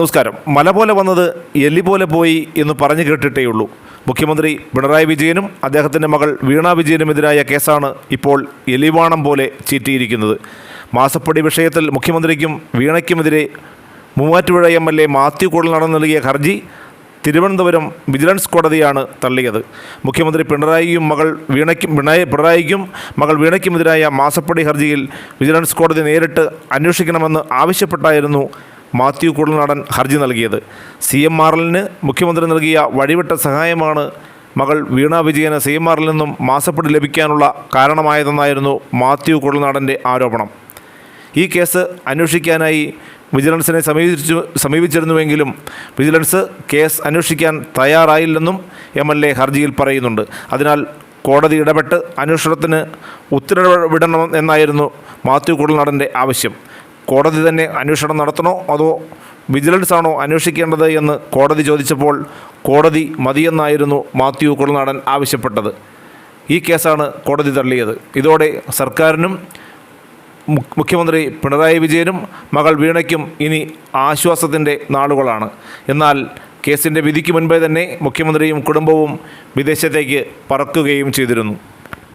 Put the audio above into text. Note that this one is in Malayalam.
നമസ്കാരം. മല പോലെ വന്നത് എലി പോലെ പോയി എന്ന് പറഞ്ഞു കേട്ടിട്ടേയുള്ളൂ മുഖ്യമന്ത്രി പിണറായി വിജയനും അദ്ദേഹത്തിന്റെ മകൾ വീണ വിജയനുമെതിരായ കേസാണ് ഇപ്പോൾ എലിവാണം പോലെ ചീറ്റിയിരിക്കുന്നത്. മാസപ്പടി വിഷയത്തിൽ മുഖ്യമന്ത്രിക്കും വീണയ്ക്കുമെതിരെ Muvattupuzha M L A Mathew Kuzhalnadan നൽകിയ ഹർജി തിരുവനന്തപുരം വിജിലൻസ് കോടതിയാണ് തള്ളിയത്. മുഖ്യമന്ത്രി പിണറായിയും മകൾ വീണയ്ക്കും പിണറായി പിണറായിക്കും മകൾ വീണയ്ക്കുമെതിരായ മാസപ്പടി ഹർജിയിൽ വിജിലൻസ് കോടതി നേരിട്ട് അന്വേഷിക്കണമെന്ന് ആവശ്യപ്പെട്ടായിരുന്നു മാത്യു കുടൽനാടൻ ഹർജി നൽകിയത്. സി എം ആറിലിന് മുഖ്യമന്ത്രി നൽകിയ വഴിവിട്ട സഹായമാണ് മകൾ വീണ വിജയന് സി എം ആറിൽ നിന്നും മാസപ്പെട്ട് ലഭിക്കാനുള്ള കാരണമായതെന്നായിരുന്നു മാത്യു കുടൽനാടന്റെ ആരോപണം. ഈ കേസ് അന്വേഷിക്കാനായി വിജിലൻസിനെ സമീപിച്ചു സമീപിച്ചിരുന്നുവെങ്കിലും വിജിലൻസ് കേസ് അന്വേഷിക്കാൻ തയ്യാറായില്ലെന്നും എം എൽ എ ഹർജിയിൽ പറയുന്നുണ്ട്. അതിനാൽ കോടതി ഇടപെട്ട് അന്വേഷണത്തിന് ഉത്തരവിടണം എന്നായിരുന്നു മാത്യു കുടൽനാടന്റെ ആവശ്യം. കോടതി തന്നെ അന്വേഷണം നടത്തണോ? അതോ വിജിലൻസ് ആണോ അന്വേഷിക്കേണ്ടത് എന്ന് കോടതി ചോദിച്ചപ്പോൾ കോടതി മതിയെന്നായിരുന്നു മാത്യു കുളനാടൻ ആവശ്യപ്പെട്ടത്. ഈ കേസാണ് കോടതി തള്ളിയത്. ഇതോടെ സർക്കാരിനും മുഖ്യമന്ത്രി പിണറായി വിജയനും മകൾ വീണയ്ക്കും ഇനി ആശ്വാസത്തിന്റെ നാളുകളാണ്. എന്നാൽ കേസിന്റെ വിധിക്ക് മുൻപേ തന്നെ മുഖ്യമന്ത്രിയും കുടുംബവും വിദേശത്തേക്ക് പറക്കുകയും ചെയ്തിരുന്നു.